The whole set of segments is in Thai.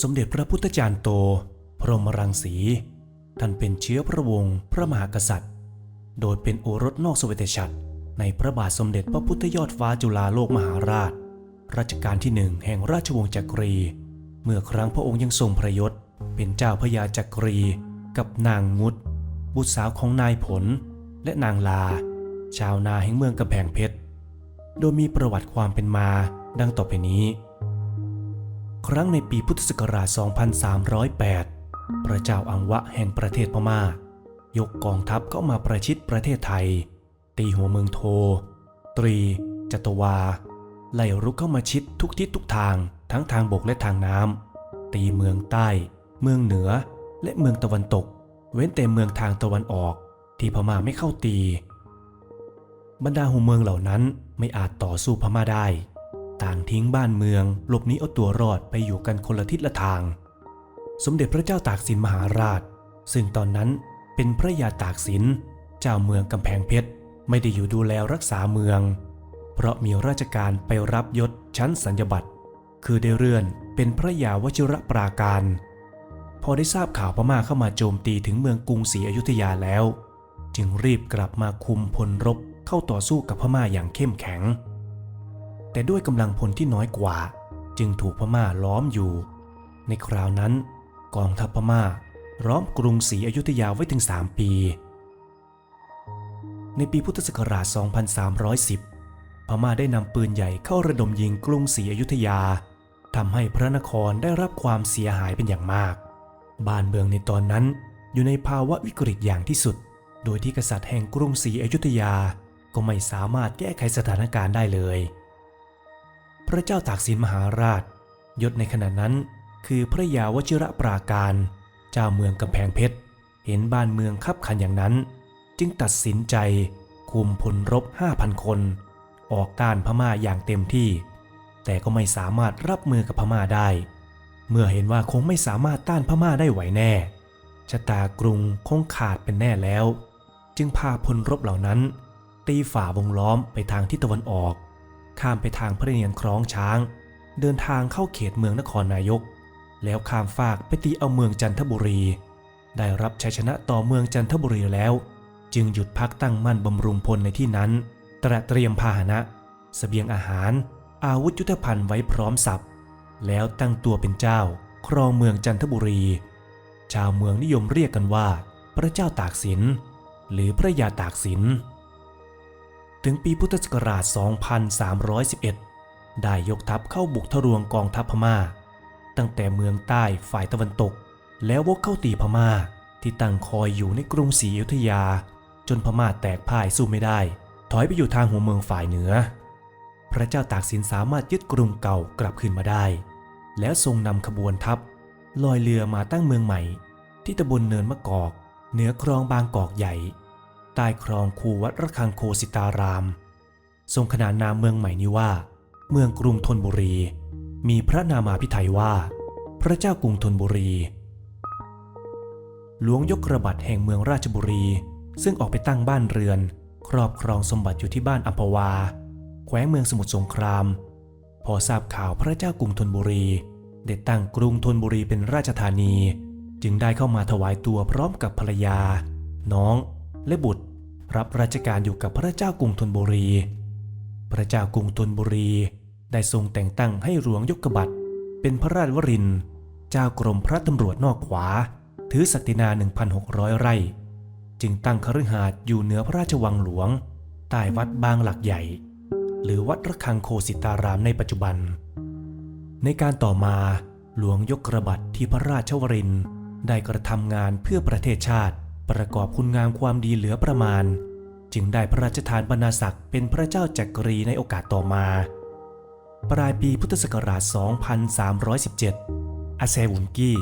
สมเด็จพระพุทธจารย์โต พรหมรังสี ท่านเป็นเชื้อพระวงศ์พระมหากษัตริย์ โดยเป็นโอรสนอกสเวตฉัตรในพระบาทสมเด็จพระพุทธยอดฟ้าจุฬาโลกมหาราช รัชกาลที่หนึ่งแห่งราชวงศ์จักรี เมื่อครั้งพระองค์ยังทรงพระยศ เป็นเจ้าพระยาจักรี กับนางงุดบุตรสาวของนายผล และนางลา ชาวนาแห่งเมืองกำแพงเพชร โดยมีประวัติความเป็นมาดังต่อไปนี้ ครั้งในปีพุทธศักราช 2308 พระเจ้าอังวะแห่งประเทศพม่า ยกกองทัพเข้ามาประชิดประเทศไทย ตีหัวเมืองโท ตรี จัตวา ไล่รุกเข้ามาชิดทุกทิศทุกทางทั้งทางบกและทางน้ำ ตีเมืองใต้ เมืองเหนือ และเมืองตะวันตก เว้นแต่เมืองทางตะวันออก ที่พม่าไม่เข้าตี บรรดาหัวเมืองเหล่านั้นไม่อาจต่อสู้พม่าได้ ต่างทิ้งบ้านเมืองหลบหนีเอาตัวรอดไปอยู่กันคนละทิศละทาง สมเด็จพระเจ้าตากสินมหาราช ซึ่งตอนนั้นเป็นพระยาตากสินเจ้าเมืองกำแพงเพชรไม่ได้อยู่ดูแลรักษาเมือง เพราะมีราชการไปรับยศชั้นสัญญบัตรคือได้เลื่อนเป็นพระยาวชิระปราการ พอได้ทราบข่าวพม่าเข้ามาโจมตีถึงเมืองกรุงศรีอยุธยาแล้ว จึงรีบกลับมาคุมพลรบเข้าต่อสู้กับพม่าอย่างเข้มแข็ง แต่ด้วยกำลังพลที่น้อยกว่า จึงถูกพม่าล้อมอยู่ ในคราวนั้น กองทัพพม่าล้อมกรุงศรีอยุธยาไว้ถึง 3 ปี ในปีพุทธศักราช 2310 พม่าได้นำปืนใหญ่เข้าระดมยิงกรุงศรีอยุธยาทำให้พระนครได้รับความเสียหายเป็นอย่างมาก บ้านเมืองในตอนนั้นอยู่ในภาวะวิกฤตอย่างที่สุด โดยที่กษัตริย์แห่งกรุงศรีอยุธยา ก็ไม่สามารถแก้ไขสถานการณ์ได้เลย พระเจ้าตากสินมหาราช ยศในขณะนั้นคือพระยาวชิระปราการ เจ้าเมืองกำแพงเพชร เห็นบ้านเมืองคับขันอย่างนั้น จึงตัดสินใจคุมพลรบ 5,000 คน ออกต้านพม่าอย่างเต็มที่ แต่ก็ไม่สามารถรับมือกับพม่าได้ เมื่อเห็นว่าคงไม่สามารถต้านพม่าได้ไหวแน่ ชะตากรุงคงขาดเป็นแน่แล้ว จึงพาพลรบเหล่านั้น ตีฝ่าวงล้อมไปทางทิศตะวันออก ข้ามไปทางพระเนียงคล้องช้าง เดินทางเข้าเขตเมืองนครนายก แล้วข้ามฟากไปตีเอาเมืองจันทบุรี ได้รับชัยชนะต่อเมืองจันทบุรีแล้ว จึงหยุดพักตั้งมั่นบำรุงพลในที่นั้น ตระเตรียมพาหนะสเสบียงอาหาร อาวุธยุทธภัณฑ์ไว้พร้อมสับแล้วตั้งตัวเป็นเจ้า ครองเมืองจันทบุรี ชาวเมืองนิยมเรียกกันว่า พระเจ้าตากสิน หรือพระยาตากสิน ถึงปีพุทธศักราช 2311 ได้ยกทัพเข้าบุกทะลวงกองทัพพม่า ตั้งแต่เมืองใต้ฝ่ายตะวันตก แล้ววกเข้าตีพม่าที่ตั้งคอยอยู่ในกรุงศรีอยุธยา จนพม่าแตกพ่ายสู้ไม่ได้ ถอยไปอยู่ทางหัวเมืองฝ่ายเหนือ พระเจ้าตากสินสามารถยึดกรุงเก่ากลับคืนมาได้ แล้วทรงนำขบวนทัพลอยเรือมาตั้งเมืองใหม่ ที่ตำบลเนินมะกอก เหนือคลองบางกอกใหญ่ ใต้คลองคูวัดระฆังโคสิตาราม ทรงขนานนามเมืองใหม่นี้ว่า เมืองกรุงธนบุรี มีพระนามาพิไทยว่า พระเจ้ากรุงธนบุรี หลวงยกระบัดแห่งเมืองราชบุรี ซึ่งออกไปตั้งบ้านเรือน ครอบครองสมบัติอยู่ที่บ้านอัมพวา แขวงเมืองสมุทรสงคราม พอทราบข่าวพระเจ้ากรุงธนบุรีได้ตั้งกรุงธนบุรีเป็นราชธานี จึงได้เข้ามาถวายตัวพร้อมกับภรรยา น้อง และบุตรรับราชการอยู่กับพระเจ้ากรุงธนบุรี พระเจ้ากรุงธนบุรี ได้ทรงแต่งตั้งให้หลวงยกบัตรเป็นพระราชวรินทร์เจ้ากรมพระตำรวจนอกขวา ถือศักดินา 1,600 ไร่ จึงตั้งคฤหาสน์อยู่เหนือพระราชวังหลวง ใต้วัดบางหลักใหญ่ หรือวัดระฆังโคสิตารามในปัจจุบัน ในการต่อมาหลวงยกกระบัดที่พระราชวรินทร์ได้กระทำงานเพื่อประเทศชาติ ประกอบคุณงามความดีเหลือประมาณ จึงได้พระราชทานบรรณาศักดิ์เป็นพระเจ้าจักรีในโอกาสต่อมา ปลายปีพุทธศักราช 2317 อาแซวุนกี้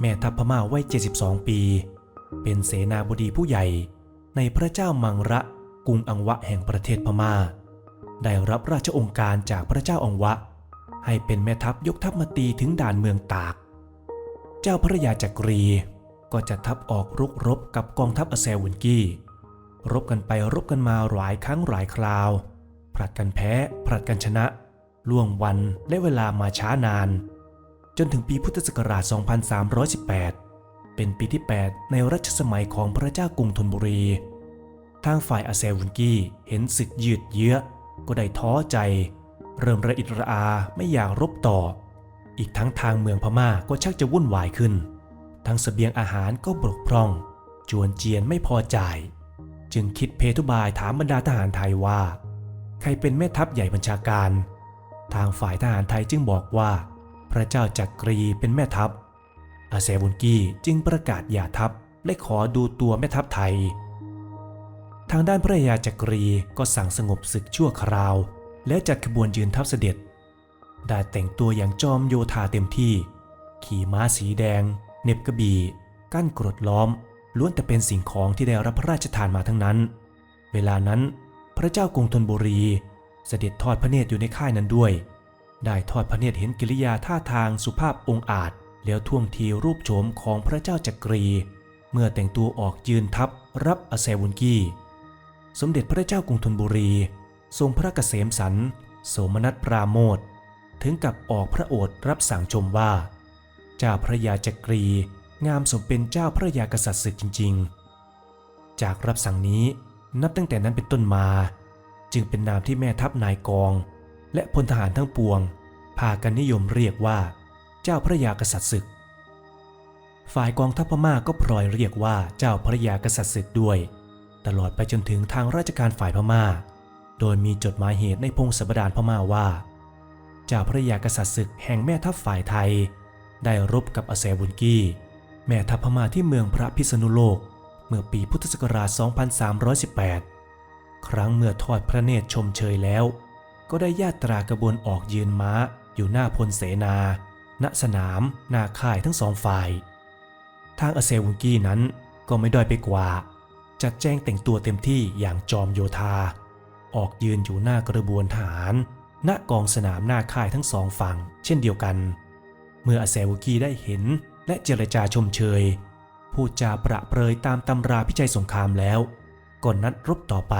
แม่ทัพพม่าวัย 72 ปี เป็นเสนาบดีผู้ใหญ่ในพระเจ้ามังระกรุงอังวะแห่งประเทศพม่า ได้รับราชองค์การจากพระเจ้าอังวะ ให้เป็นแม่ทัพยกทัพมาตีถึงด่านเมืองตาก เจ้าพระยาจักรี ก็จะทัพออกรุกรบกับกองทัพอาแซวุนกี้ รบกันไปรบกันมาหลายครั้งหลายคราว ผลัดกันแพ้ ผลัดกันชนะ ล่วงวันและเวลามาช้านาน จนถึงปีพุทธศักราช 2318 เป็นปีที่ 8 ในรัชสมัยของพระเจ้ากรุงธนบุรี ทางฝ่ายอาเซวุนกี้เห็นศึกยืดเยื้อ ก็ได้ท้อใจ เริ่มระอิดระอาไม่อยากรบต่อ อีกทั้งทางเมืองพม่าก็ชักจะวุ่นวายขึ้น ทั้งเสบียงอาหารก็บกพร่อง จวนเจียนไม่พอใจจึงคิดเพทุบายถามบรรดาทหารไทยว่า ใครเป็นแม่ทัพใหญ่บัญชาการ ทางฝ่ายทหารไทยจึงบอกว่า พระเจ้าจักรีเป็นแม่ทัพ อาเซบุนกี้จึงประกาศหย่าทัพและขอดูตัวแม่ทัพไทย ทางด้านพระยาจักรีก็สั่งสงบศึกชั่วคราว และจัดขบวนยืนทัพเสด็จ ได้แต่งตัวอย่างจอมโยธาเต็มที่ ขี่ม้าสีแดง เน็บกระบี่กั้นกรดล้อมล้วนแต่เป็นสิ่งของที่ได้รับพระราชทานมาทั้งนั้น เวลานั้นพระเจ้ากรุงธนบุรี เสด็จทอดพระเนตรอยู่ในค่ายนั้นด้วย ได้ทอดพระเนตรเห็นกิริยาท่าทางสุภาพองอาจ แล้วท่วงทีรูปโฉมของพระเจ้าจักรี เมื่อแต่งตัวออกยืนทัพรับอาเซวุนกี้ สมเด็จพระเจ้ากรุงธนบุรี ทรงพระเกษมสัน โสมนัสปราโมทถึงกับออกพระโอษฐ์รับสั่งชมว่า เจ้าพระยาจักรี งามสมเป็นเจ้าพระยากษัตริย์ศึกจริง ๆ จากรับสั่งนี้นับตั้งแต่นั้นเป็นต้นมา จึงเป็นนามที่แม่ทัพนายกอง และพลทหารทั้งปวง พากันนิยมเรียกว่า เจ้าพระยากษัตริย์ศึก ฝ่ายกองทัพพม่าก็พลอยเรียกว่าเจ้าพระยากษัตริย์ศึกด้วย ตลอดไปจนถึงทางราชการฝ่ายพม่า โดยมีจดหมายเหตุในพงศบดานพม่าว่า เจ้าพระยากษัตริย์ศึกแห่งแม่ทัพฝ่ายไทย ได้รบกับอาเซบุนกี้แม่ทัพพม่าที่เมืองพระพิษณุโลก เมื่อปีพุทธศักราช 2318 ครั้งเมื่อทอดพระเนตรชมเชยแล้ว ก็ได้ญาตรากระบวนออกยืนม้า อยู่หน้าพลเสนา ณ สนาม หน้าค่ายทั้งสองฝ่าย ทางอาเซวุนกี้นั้นก็ไม่ด้อยไปกว่า จัดแจงแต่งตัวเต็มที่อย่างจอมโยธา ออกยืนอยู่หน้ากระบวนทหาร ณ กองสนามหน้าค่ายทั้งสองฝั่ง เช่นเดียวกัน มื่ออาเซวุกีได้เห็นและเจรจาชมเชย พูดจาประเปรยตามตำราพิจัยสงครามแล้วก่อนนัดรบต่อไป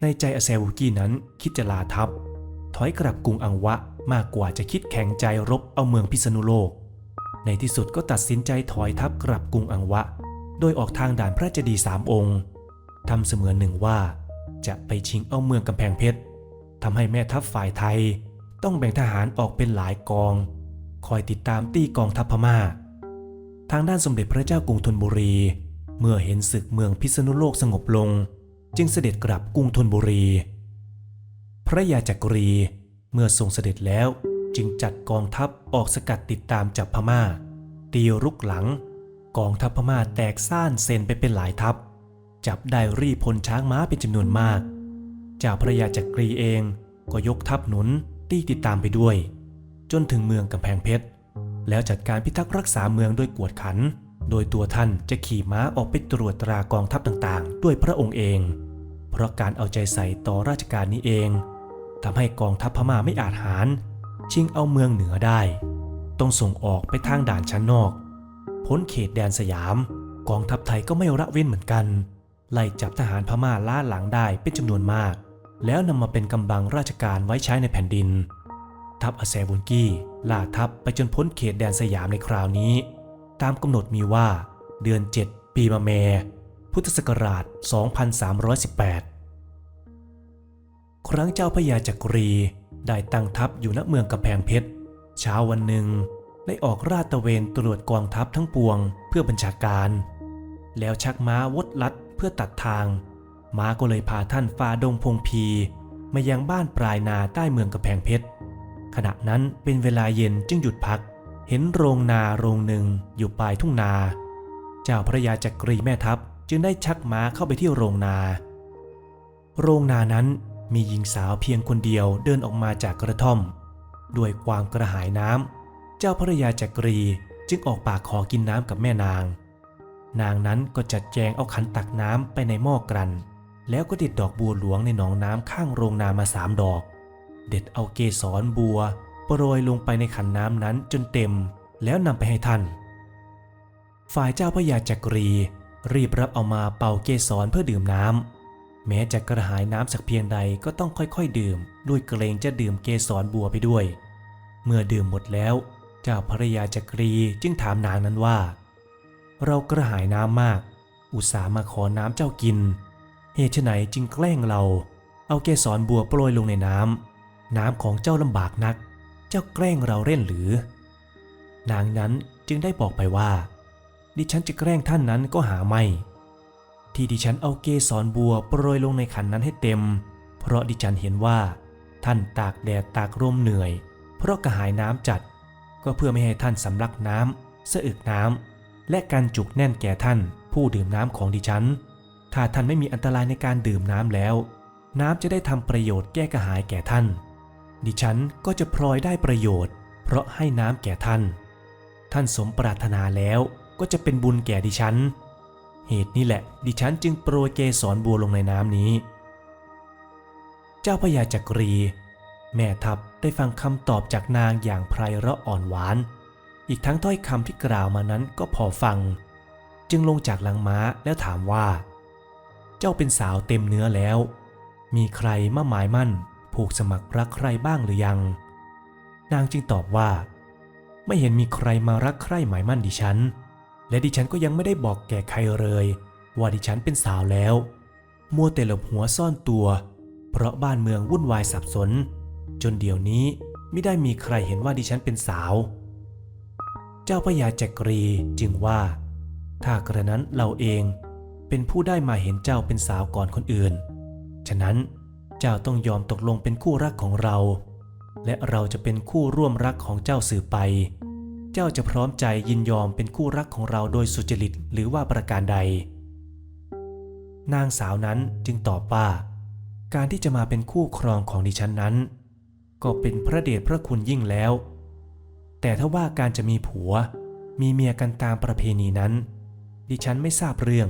ในใจอาเซวุกีนั้นคิดจะลาทัพ ถอยกลับกรุงอังวะมากกว่าจะคิดแข็งใจรบเอาเมืองพิษณุโลก ในที่สุดก็ตัดสินใจถอยทัพกลับกรุงอังวะ โดยออกทางด่านพระเจดีย์สามองค์ทำเสมือนหนึ่งว่า จะไปชิงเอาเมืองกำแพงเพชรทำให้แม่ทัพฝ่ายไทย ต้องแบ่งทหารออกเป็นหลายกอง คอยติดตามตีกองทัพพม่า ทางด้านสมเด็จพระเจ้ากรุงธนบุรี เมื่อเห็นศึกเมืองพิษณุโลกสงบลง จึงเสด็จกลับกรุงธนบุรี พระยาจักรีเมื่อทรงเสด็จแล้วจึงจัดกองทัพออกสกัดติดตามจับพม่า ตีรุกหลัง กองทัพพม่าแตกซ่านเซนไปเป็นหลายทัพ จับได้รีพลช้างม้าเป็นจำนวนมาก เจ้าพระยาจักรีเองก็ยกทัพหนุนตีติดตามไปด้วย จนถึงเมืองกำแพงเพชร แล้วจัดการพิทักษ์รักษาเมืองด้วยกวดขัน โดยตัวท่านจะขี่ม้าออกไปตรวจตรากองทัพต่างๆ ด้วยพระองค์เอง เพราะการเอาใจใส่ต่อราชการนี้เองทำให้กองทัพพม่าไม่อาจหาร ชิงเอาเมืองเหนือได้ ต้องส่งออกไปทางด่านชั้นนอก พ้นเขตแดนสยาม กองทัพไทยก็ไม่ละเว้นเหมือนกัน ไล่จับทหารพม่าล่าหลังได้เป็นจำนวนมาก แล้วนำมาเป็นกำลังราชการไว้ใช้ในแผ่นดิน ทัพอาแซบุนกี้ล่าทัพไปจนพ้นเขตแดนสยามในคราวนี้ ตามกำหนดมีว่า เดือน 7 ปีมะเม พุทธศักราช 2318 ครั้งเจ้าพระยาจักรีได้ตั้งทัพอยู่ณเมืองกำแพงเพชร เช้าวันหนึ่ง ได้ออกราดตะเวนตรวจกองทัพทั้งปวงเพื่อบัญชาการ แล้วชักม้าวดลัดเพื่อตัดทาง ม้าก็เลยพาท่านฝ่าดงพงพีมายังบ้านปลายนาใต้เมืองกำแพงเพชร ขณะนั้นเป็นเวลาเย็นจึงหยุดพัก เห็นโรงนาโรงหนึ่งอยู่ปลายทุ่งนา เจ้าพระยาจักรีแม่ทัพจึงได้ชักม้าเข้าไปที่โรงนา โรงนานั้นมีหญิงสาวเพียงคนเดียวเดินออกมาจากกระท่อม ด้วยความกระหายน้ำเจ้าพระยาจักรีจึงออกปากขอกินน้ำกับแม่นาง นางนั้นก็จัดแจงเอาขันตักน้ำไปในหม้อกรัน แล้วก็เด็ดดอกบัวหลวงในหนองน้ำข้างโรงนามาสามดอก เด็ดเอาเกสรบัวโปรยลงไปในขันน้ำนั้นจนเต็มแล้วนำไปให้ท่าน ฝ่ายเจ้าพระยาจักรี รีบรับเอามาเป่าเกสรเพื่อดื่มน้ำแม้จะกระหายน้ำสักเพียงใดก็ต้องค่อยๆ ดื่ม ด้วยเกรงจะดื่มเกสรบัวไปด้วย เมื่อดื่มหมดแล้ว เจ้าภรรยาจักรีจึงถามนางนั้นว่า เรากระหายน้ำมาก อุตส่าห์มาขอน้ำเจ้ากิน เหตุไฉนจึงแกล้งเรา เอาเกสรบัวโปรยลงในน้ำ น้ำของเจ้าลำบากนัก เจ้าแกล้งเราเล่นหรือ นางนั้นจึงได้บอกไปว่า ดิฉันจะแกล้งท่านนั้นก็หาไม่ ที่ดิฉันเอาเกสรบัวโปรยลงในขันนั้นให้เต็ม เพราะดิฉันเห็นว่า ท่านตากแดดตากร่มเหนื่อย เพราะกระหายน้ำจัด ก็เพื่อไม่ให้ท่านสำลักน้ำสะอึกน้ำและการจุกแน่นแก่ท่านผู้ดื่มน้ำของดิฉัน ถ้าท่านไม่มีอันตรายในการดื่มน้ำแล้ว น้ำจะได้ทำประโยชน์แก้กระหายแก่ท่าน ดิฉันก็จะพลอยได้ประโยชน์ เพราะให้น้ำแก่ท่าน ท่านสมปรารถนาแล้วก็จะเป็นบุญแก่ดิฉัน เหตุนี้แหละ ดิฉันจึงโปรยเกสรบัวลงในน้ำนี้ เจ้าพญาจักรี แม่ทัพได้ฟังคำตอบจากนางอย่างไพเราะอ่อนหวาน อีกทั้งถ้อยคำที่กล่าวมานั้นก็พอฟัง จึงลงจากหลังม้าแล้วถามว่า เจ้าเป็นสาวเต็มเนื้อแล้ว มีใครมาหมายมั่น ผูกสมัครรักใครบ้างหรือยัง นางจึงตอบว่า ไม่เห็นมีใครมารักใคร่หมายมั่นดิฉัน และดิฉันก็ยังไม่ได้บอกแก่ใครเลย ว่าดิฉันเป็นสาวแล้ว มัวแต่หลบหัวซ่อนตัว เพราะบ้านเมืองวุ่นวายสับสน จนเดี๋ยวนี้ไม่ได้มีใครเห็นว่าดิฉันเป็นสาว เจ้าพญาจักรีจึงว่า ถ้ากระนั้นเราเองเป็นผู้ได้มาเห็นเจ้าเป็นสาวก่อนคนอื่น ฉะนั้น เจ้าต้องยอมตกลงเป็นคู่รักของเรา และเราจะเป็นคู่ร่วมรักของเจ้าสืบไป เจ้าจะพร้อมใจยินยอมเป็นคู่รักของเราโดยสุจริตหรือว่าประการใด นางสาวนั้นจึงตอบว่า การที่จะมาเป็นคู่ครองของดิฉันนั้น ก็เป็นพระเดชพระคุณยิ่งแล้ว แต่ถ้าว่าการจะมีผัว มีเมียกันตามประเพณีนั้น ดิฉันไม่ทราบเรื่อง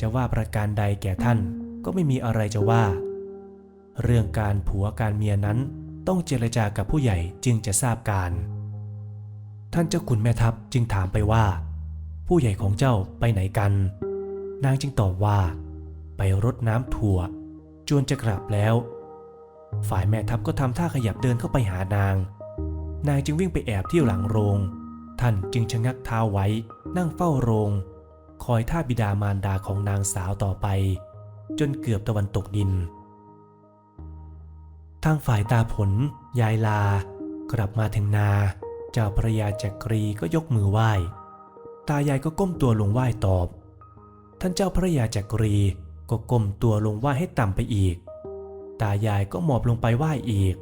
จะว่าประการใดแก่ท่านก็ไม่มีอะไรจะว่า เรื่องการผัวการเมียนั้นต้องเจรจากับผู้ใหญ่จึงจะทราบการ ท่านเจ้าคุณแม่ทัพจึงถามไปว่า ผู้ใหญ่ของเจ้าไปไหนกัน นางจึงตอบว่า ไปรดน้ำถั่ว จวนจะกลับแล้ว ฝ่ายแม่ทัพก็ทำท่าขยับเดินเข้าไปหานาง นางจึงวิ่งไปแอบที่หลังโรง ท่านจึงชะงักเท้าไว้ นั่งเฝ้าโรง คอยท่าบิดามารดาของนางสาวต่อไป จนเกือบตะวันตกดิน ทางฝ่ายตาผล ยายลา กลับมาถึงนา เจ้าพระยาจักรีก็ยกมือไหว้ ตายายก็ก้มตัวลงไหว้ตอบ ท่านเจ้าพระยาจักรีก็ก้มตัวลงไหว้ให้ต่ำไปอีก ตายายก็หมอบลงไปไหว้อีก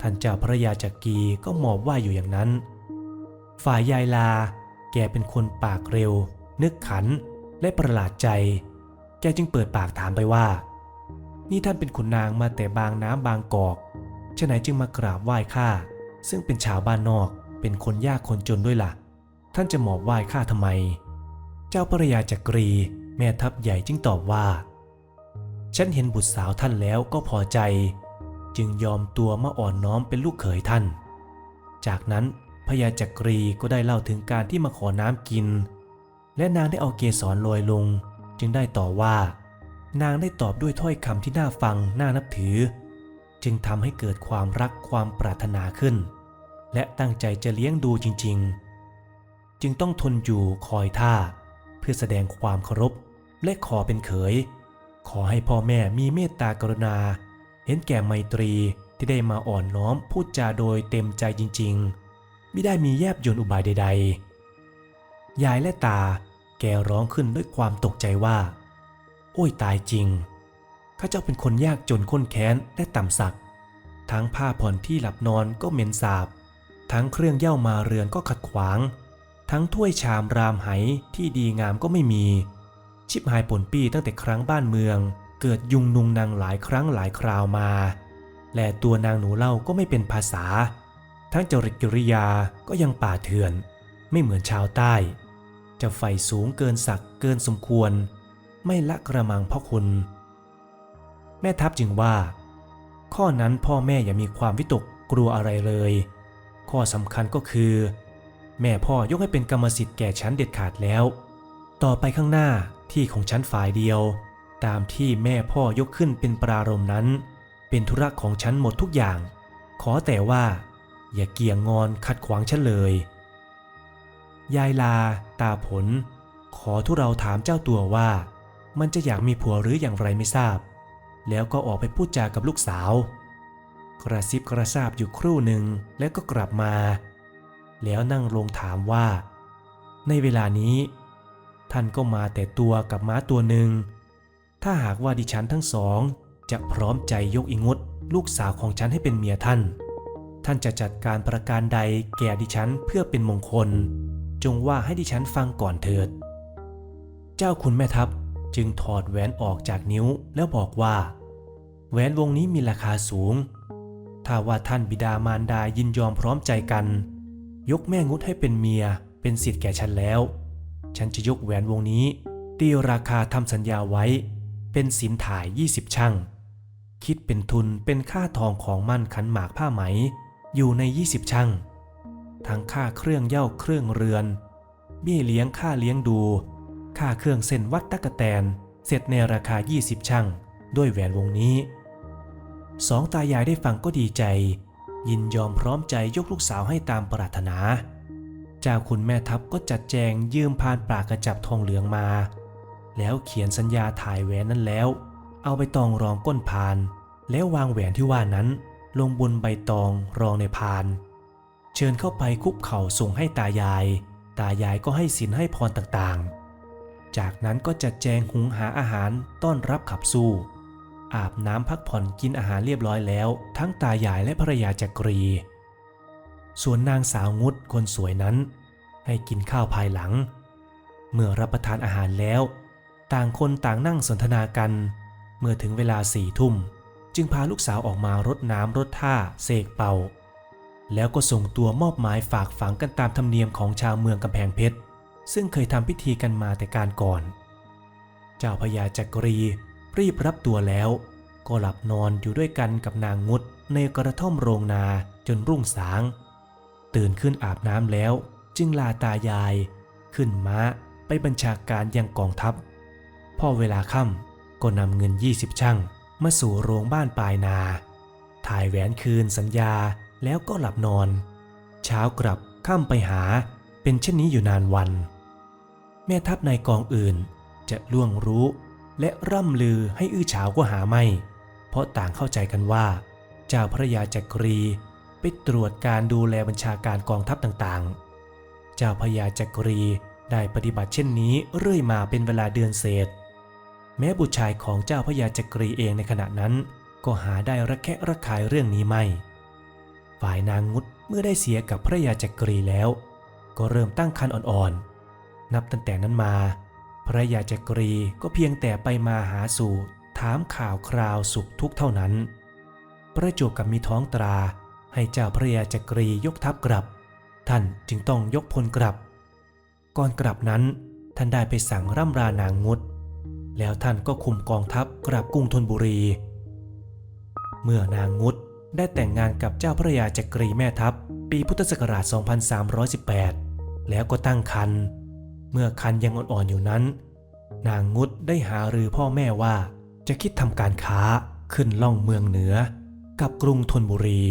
ท่านเจ้าพระยาจักรีก็หมอบไหว้อยู่อย่างนั้น ฝ่ายยายลา แกเป็นคนปากเร็ว นึกขันและประหลาดใจ แกจึงเปิดปากถามไปว่า นี่ท่านเป็นขุนนางมาแต่บางน้ำบางกอกฉะไหนจึงมากราบไหว้ข้าซึ่งเป็นชาวบ้านนอกเป็นคนยากคนจนด้วยล่ะ ท่านจะหมอบไหว้ข้าทำไม เจ้าพระยาจักรี แม่ทัพใหญ่จึงตอบว่า ฉันเห็นบุตรสาวท่านแล้วก็พอใจ จึงยอมตัวมาอ่อนน้อมเป็นลูกเขยท่าน จากนั้นพญาจักรีก็ได้เล่าถึงการที่มาขอน้ำกิน และนางได้เอาเกสรโรยลง จึงได้ต่อว่า นางได้ตอบด้วยถ้อยคำที่น่าฟังน่านับถือ จึงทำให้เกิดความรักความปรารถนาขึ้น และตั้งใจจะเลี้ยงดูจริง ๆ จึงต้องทนอยู่คอยท่า เพื่อแสดงความเคารพและขอเป็นเขย ขอให้พ่อแม่มีเมตตากรุณา เห็นแก่ไมตรีที่ได้มาอ่อนน้อมพูดจาโดยเต็มใจจริง ๆ ไม่ได้มีแยบยนอุบายใด ๆ ยายและตาแกร้องขึ้นด้วยความตกใจว่า โอ้ยตายจริง ข้าเจ้าเป็นคนยากจนข้นแค้นและต่ำสัก ทั้งผ้าผ่อนที่หลับนอนก็เหม็นสาบ ทั้งเครื่องเย่ามาเรือนก็ขัดขวาง ทั้งถ้วยชามรามไหที่ดีงามก็ไม่มี ชิบหายผลปีตั้งแต่ครั้งบ้านเมือง เกิดยุงนุงนางหลายครั้งหลายคราวมา และตัวนางหนูเล่าก็ไม่เป็นภาษา ทั้งจริตกิริยาก็ยังป่าเถื่อน ไม่เหมือนชาวใต้ จะไฟสูงเกินศักเกินสมควร ไม่ละกระมังพ่อคุณ แม่ทัพจึงว่า ข้อนั้นพ่อแม่อย่ามีความวิตกกลัวอะไรเลย ข้อสำคัญก็คือ แม่พ่อยกให้เป็นกรรมสิทธิ์แก่ฉันเด็ดขาดแล้ว ต่อไปข้างหน้าที่ของฉันฝ่ายเดียว ตามที่แม่พ่อยกขึ้นเป็นปรารมนั้น เป็นธุระของฉันหมดทุกอย่าง ขอแต่ว่า อย่าเกี่ยงงอนขัดขวางฉันเลย ยายลา ตาผล ขอทุเราถามเจ้าตัวว่า มันจะอยากมีผัวหรืออย่างไรไม่ทราบ แล้วก็ออกไปพูดจากับลูกสาว กระซิบกระซาบอยู่ครู่หนึ่งแล้วก็กลับมา แล้วนั่งลงถามว่า ในเวลานี้ ท่านก็มาแต่ตัวกับม้าตัวหนึ่ง ถ้าหากว่าดิฉันทั้งสอง จะพร้อมใจยกอิงุดลูกสาวของฉันให้เป็นเมียท่าน ท่านจะจัดการประการใดแก่ดิฉันเพื่อเป็นมงคล จงว่าให้ดิฉันฟังก่อนเถิด เจ้าคุณแม่ทัพ จึงถอดแหวนออกจากนิ้วแล้วบอกว่า แหวนวงนี้มีราคาสูง ถ้าว่าท่านบิดามารดายินยอมพร้อมใจกัน ยกแม่งุดให้เป็นเมียเป็นสิทธิ์แก่ฉันแล้ว ฉันจะยกแหวนวงนี้ตีราคาทำสัญญาไว้ เป็นสินถ่าย 20 ช่างคิดเป็นทุนเป็นค่าทองของมั่นขันหมากผ้าไหม อยู่ใน 20 ช่างทั้งค่าเครื่องเย้าเครื่องเรือน เบี้ยเลี้ยงค่าเลี้ยงดู ค่าเครื่องเส้นวัดตะกะแตน เสร็จในราคา 20 ช่างด้วยแหวนวงนี้สองตายายได้ฟังก็ดีใจ ยินยอมพร้อมใจยกลูกสาวให้ตามปรารถนา เจ้าคุณแม่ทัพก็จัดแจงยืมพานปรากกระจับทองเหลืองมา แล้วเขียนสัญญาถ่ายแหวนนั้นแล้ว เอาใบตองรองก้นพาน แล้ววางแหวนที่ว่านั้นลงบนใบตองรองในพาน เชิญเข้าไปคุกเข่าส่งให้ตายาย ตายายก็ให้สินให้พรต่างๆ จากนั้นก็จัดแจงหุงหาอาหารต้อนรับขับสู้ อาบน้ำพักผ่อนกินอาหารเรียบร้อยแล้ว ทั้งตายายและภรรยาจักรี ส่วนนางสาวงุดคนสวยนั้น ให้กินข้าวภายหลัง เมื่อรับประทานอาหารแล้ว ต่างคนต่างนั่งสนทนากัน เมื่อถึงเวลาสี่ทุ่ม จึงพาลูกสาวออกมารดน้ำรดท่าเสกเป่า แล้วก็ส่งตัวมอบหมายฝากฝังกันตามธรรมเนียมของชาวเมืองกำแพงเพชร ซึ่งเคยทำพิธีกันมาแต่การก่อน เจ้าพญาจักรีรีบรับตัวแล้ว ก็หลับนอนอยู่ด้วยกันกับนางงุดในกระท่อมโรงนาจนรุ่งสาง ตื่นขึ้นอาบน้ำแล้ว จึงลาตายาย ขึ้นม้าไปบัญชาการยังกองทัพ พอเวลาค่ำก็นำเงิน 20 ช่างมาสู่โรงบ้านปลายนา ถ่ายแหวนคืนสัญญาแล้วก็หลับนอน เช้ากลับค่ำไปหาเป็นเช่นนี้อยู่นานวัน แม่ทัพในกองอื่น จะล่วงรู้ และร่ำลือให้อื้อฉาวก็หาไม่ เพราะต่างเข้าใจกันว่า เจ้าพระยาจักรีไปตรวจการดูแลบัญชาการกองทัพต่างๆ เจ้าพระยาจักรีได้ปฏิบัติเช่นนี้เรื่อยมาเป็นเวลาเดือนเศษ แม้บุตรชายของเจ้าพระยาจักรีเองในขณะนั้น ก็หาได้ระแคะระคายเรื่องนี้ไม่ ฝ่ายนางงุดเมื่อได้เสียกับพระยาจักรีแล้ว ก็เริ่มตั้งครรภ์อ่อนๆ นับตั้งแต่นั้นมา พระยาจักรีก็เพียงแต่ไปมาหาสู่ถามข่าวคราวสุขทุกข์เท่านั้น ประจวบกับมีท้องตราให้เจ้าพระยาจักรียกทัพกลับ ท่านจึงต้องยกพลกลับ ก่อนกลับนั้นท่านได้ไปสั่งร่ำรานางงุดแล้วท่านก็คุมกองทัพกลับกรุงธนบุรี เมื่อนางงุดได้แต่งงานกับเจ้าพระยาจักรีแม่ทัพ ปีพุทธศักราช 2318 แล้วก็ตั้งครรภ์ มื่อคันยังอ่อนๆอยู่นั้น นางงุดได้หารือพ่อแม่ว่าจะคิดทำการค้าขึ้นล่องเมืองเหนือ กับกรุงธนบุรี